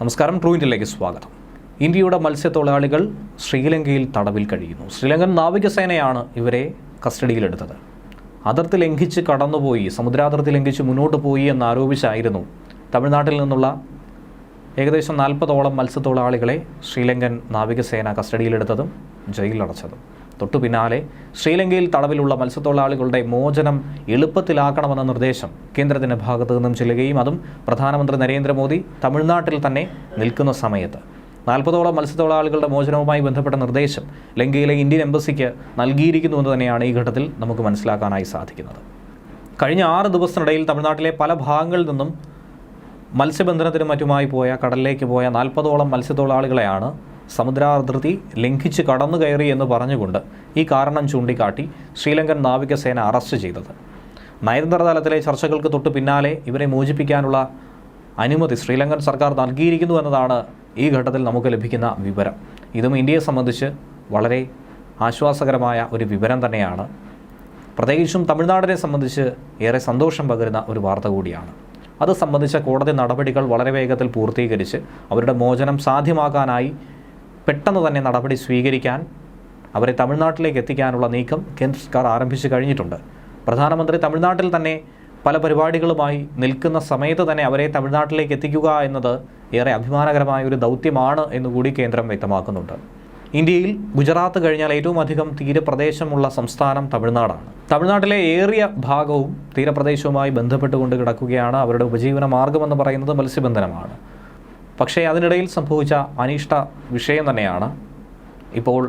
നമസ്കാരം ട്രൂ ഇന്ത്യയിലേക്ക് സ്വാഗതം. ഇന്ത്യയുടെ മത്സ്യത്തൊഴിലാളികൾ ശ്രീലങ്കയിൽ തടവിൽ കഴിയുന്നു. ശ്രീലങ്കൻ നാവികസേനയാണ് ഇവരെ കസ്റ്റഡിയിലെടുത്തത്. അതിർത്തി ലംഘിച്ച് കടന്നുപോയി സമുദ്രാതിർത്തി ലംഘിച്ച് മുന്നോട്ട് പോയി എന്നാരോപിച്ചായിരുന്നു തമിഴ്നാട്ടിൽ നിന്നുള്ള ഏകദേശം നാൽപ്പതോളം മത്സ്യത്തൊഴിലാളികളെ ശ്രീലങ്കൻ നാവികസേന കസ്റ്റഡിയിലെടുത്തതും ജയിലിലടച്ചതും. തൊട്ടു പിന്നാലെ ശ്രീലങ്കയിൽ തടവിലുള്ള മത്സ്യത്തൊഴിലാളികളുടെ മോചനം എളുപ്പത്തിലാക്കണമെന്ന നിർദ്ദേശം കേന്ദ്രത്തിന്റെ ഭാഗത്തു നിന്നും ചെല്ലുകയും അതും പ്രധാനമന്ത്രി നരേന്ദ്രമോദി തമിഴ്നാട്ടിൽ തന്നെ നിൽക്കുന്ന സമയത്ത്. നാൽപ്പതോളം മത്സ്യത്തൊഴിലാളികളുടെ മോചനവുമായി ബന്ധപ്പെട്ട നിർദ്ദേശം ലങ്കയിലെ ഇന്ത്യൻ എംബസിക്ക് നൽകിയിരിക്കുന്നുവെന്ന് തന്നെയാണ് ഈ ഘട്ടത്തിൽ നമുക്ക് മനസ്സിലാക്കാനായി സാധിക്കുന്നത്. കഴിഞ്ഞ ആറ് ദിവസത്തിനിടയിൽ തമിഴ്നാട്ടിലെ പല ഭാഗങ്ങളിൽ നിന്നും മത്സ്യബന്ധനത്തിനും മറ്റുമായി പോയ കടലിലേക്ക് പോയ നാൽപ്പതോളം മത്സ്യത്തൊഴിലാളികളെയാണ് സമുദ്രാതിർത്തി ലംഘിച്ച് കടന്നു കയറി എന്ന് പറഞ്ഞുകൊണ്ട് ഈ കാരണം ചൂണ്ടിക്കാട്ടി ശ്രീലങ്കൻ നാവികസേന അറസ്റ്റ് ചെയ്തത്. നയതന്ത്ര തലത്തിലെ ചർച്ചകൾക്ക് തൊട്ട് പിന്നാലെ ഇവരെ മോചിപ്പിക്കാനുള്ള അനുമതി ശ്രീലങ്കൻ സർക്കാർ നൽകിയിരിക്കുന്നു എന്നതാണ് ഈ ഘട്ടത്തിൽ നമുക്ക് ലഭിക്കുന്ന വിവരം. ഇതും ഇന്ത്യയെ സംബന്ധിച്ച് വളരെ ആശ്വാസകരമായ ഒരു വിവരം തന്നെയാണ്. പ്രത്യേകിച്ചും തമിഴ്നാടിനെ സംബന്ധിച്ച് ഏറെ സന്തോഷം പകരുന്ന ഒരു വാർത്ത കൂടിയാണ്. അത് സംബന്ധിച്ച കോടതി നടപടികൾ വളരെ വേഗത്തിൽ പൂർത്തീകരിച്ച് അവരുടെ മോചനം സാധ്യമാക്കാനായി പെട്ടെന്ന് തന്നെ നടപടി സ്വീകരിക്കാൻ അവരെ തമിഴ്നാട്ടിലേക്ക് എത്തിക്കാനുള്ള നീക്കം കേന്ദ്ര സർക്കാർ ആരംഭിച്ചു കഴിഞ്ഞിട്ടുണ്ട്. പ്രധാനമന്ത്രി തമിഴ്നാട്ടിൽ തന്നെ പല പരിപാടികളുമായി നിൽക്കുന്ന സമയത്ത് തന്നെ അവരെ തമിഴ്നാട്ടിലേക്ക് എത്തിക്കുക എന്നത് ഏറെ അഭിമാനകരമായ ഒരു ദൗത്യമാണ് എന്നുകൂടി കേന്ദ്രം വ്യക്തമാക്കുന്നുണ്ട്. ഇന്ത്യയിൽ ഗുജറാത്ത് കഴിഞ്ഞാൽ ഏറ്റവും അധികം തീരപ്രദേശമുള്ള സംസ്ഥാനം തമിഴ്നാടാണ്. തമിഴ്നാട്ടിലെ ഏറിയ ഭാഗവും തീരപ്രദേശവുമായി ബന്ധപ്പെട്ടുകൊണ്ട് കിടക്കുകയാണ്. അവരുടെ ഉപജീവന മാർഗമെന്ന് പറയുന്നത് മത്സ്യബന്ധനമാണ്. പക്ഷേ അതിനിടയിൽ സംഭവിച്ച അനിഷ്ട വിഷയം തന്നെയാണ് ഇപ്പോൾ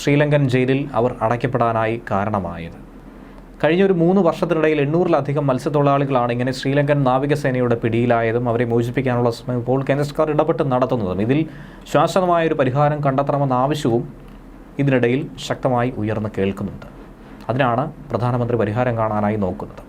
ശ്രീലങ്കൻ ജയിലിൽ അവർ അടയ്ക്കപ്പെടാനായി കാരണമായത്. കഴിഞ്ഞ ഒരു മൂന്ന് വർഷത്തിനിടയിൽ എണ്ണൂറിലധികം മത്സ്യത്തൊഴിലാളികളാണ് ഇങ്ങനെ ശ്രീലങ്കൻ നാവികസേനയുടെ പിടിയിലായതും അവരെ മോചിപ്പിക്കാനുള്ള ശ്രമം ഇപ്പോൾ കേന്ദ്ര സർക്കാർ ഇടപെട്ട് നടത്തുന്നതും. ഇതിൽ ശാശ്വതമായ ഒരു പരിഹാരം കണ്ടെത്തണമെന്ന ആവശ്യവും ഇതിനിടയിൽ ശക്തമായി ഉയർന്നു കേൾക്കുന്നുണ്ട്. അതിനാണ് പ്രധാനമന്ത്രി പരിഹാരം കാണാനായി നോക്കുന്നത്.